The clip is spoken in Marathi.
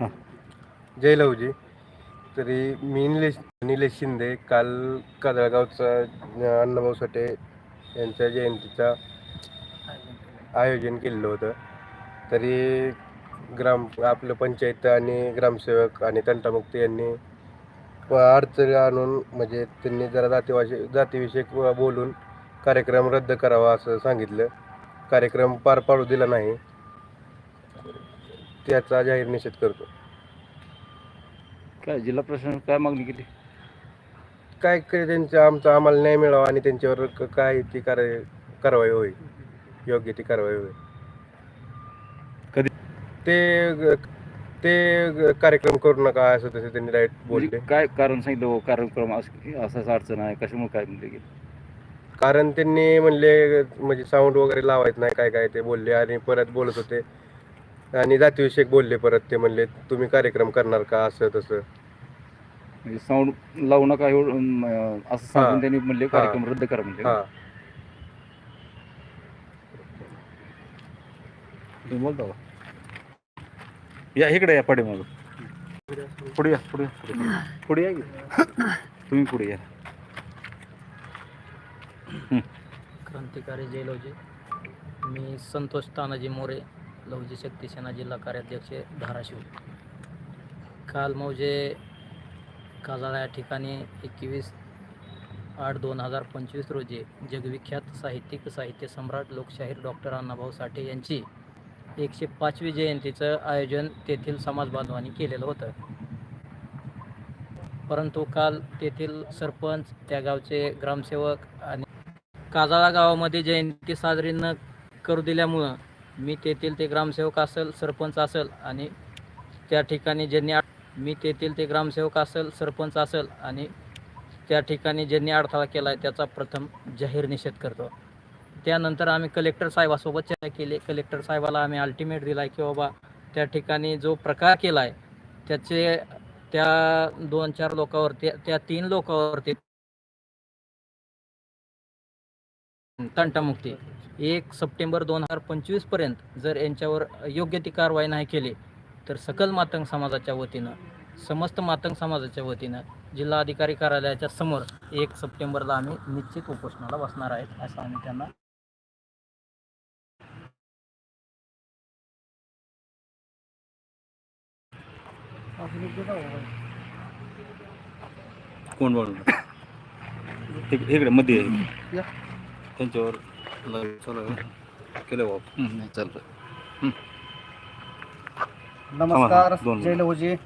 हां. जय लहूजी तरी मी निलेश निलेश शिंदे काल कादळगावचा अण्णाभाऊ साठे यांच्या जयंतीचा आयोजन केलेलं होतं. तरी ग्राम आपलं पंचायत आणि ग्रामसेवक आणि तंटामुक्ती यांनी अडचणी आणून म्हणजे त्यांनी जरा जातीवाशी जातीविषयक बोलून कार्यक्रम रद्द करावा असं सांगितलं. कार्यक्रम पार पाडू दिला नाही. त्याचा जाहीर निषेध करतो. काय जिल्हा प्रशासन काय मागणी केली? काय काय त्यांचं? आमचा आम्हाला न्याय मिळावा आणि त्यांच्यावर क- काय ती कारवाई कारवाई होईल. योग्य ती कारवाई होईल. कधी? ते ग- ते ग- कार्यक्रम करू नका असं तसं त्यांनी राईट बोलले. म्हणजे काय कारण सांगितलं हो, कार्यक्रम असं असंच अडचण आहे. कशामुळे काय म्हणले की कारण त्यांनी म्हणले म्हणजे साऊंड वगैरे लावायचं नाही काय काय ते बोलले आणि परत बोलत होते. आणि जातीविषयक बोलले परत ते म्हणले तुम्ही कार्यक्रम करणार का? असं तसं. म्हणजे साऊंड लावू नका एवढं अं, असं सांगून. त्यांनी म्हणले कार्यक्रम रद्द करा म्हणले. हां. तुम्ही बोलता का? या इकडे या पाठी मग. पुढे या पुढे या, पुढे या. पुढे या की. तुम्ही पुढे या. क्रांतिकारी जय लवजी मी संतोष तानाजी मोरे. लवजी शक्तीसेना जिल्हा कार्याध्यक्ष धाराशिव. काल मौजे काजाळा या ठिकाणी एकवीस आठ दोन हजार पंचवीस रोजी जगविख्यात साहित्यिक साहित्य सम्राट लोकशाहीर डॉक्टर अण्णाभाऊ साठे यांची एकशे पाचवी जयंतीचं आयोजन तेथील समाज बांधवांनी केलेलं होतं. परंतु काल तेथील सरपंच त्या गावचे ग्रामसेवक आणि काजाळा गावामध्ये जयंती साजरी न करू दिल्यामुळं मी तेथील ते ग्रामसेवक असेल सरपंच असेल आणि त्या ठिकाणी ज्यांनी मी तेथील ते ग्रामसेवक असेल सरपंच असेल आणि त्या ठिकाणी ज्यांनी अडथळा केला आहे त्याचा प्रथम जाहीर निषेध करतो. त्यानंतर आम्ही कलेक्टर साहेबासोबत चर्चा केली. कलेक्टर साहेबाला आम्ही अल्टिमेट दिला आहे की बाबा त्या ठिकाणी जो प्रकार केला आहे त्याचे त्या दोन चार लोकांवरती त्या तीन लोकांवरती तंटामुक्ती. एक सप्टेंबर दोन हजार पंचवीसपर्यंत जर यांच्यावर योग्य ती कारवाई नाही केली तर सकल मातंग समाजाच्या वतीनं समस्त मातंग समाजाच्या वतीनं जिल्हा अधिकारी कार्यालयाच्या समोर एक सप्टेंबरला आम्ही निश्चित उपोषणाला बसणार आहेत असं आम्ही त्यांना कोण बोलणार मध्ये. त्यांच्यावर. केलं चालतं नमस्कार जय लवजी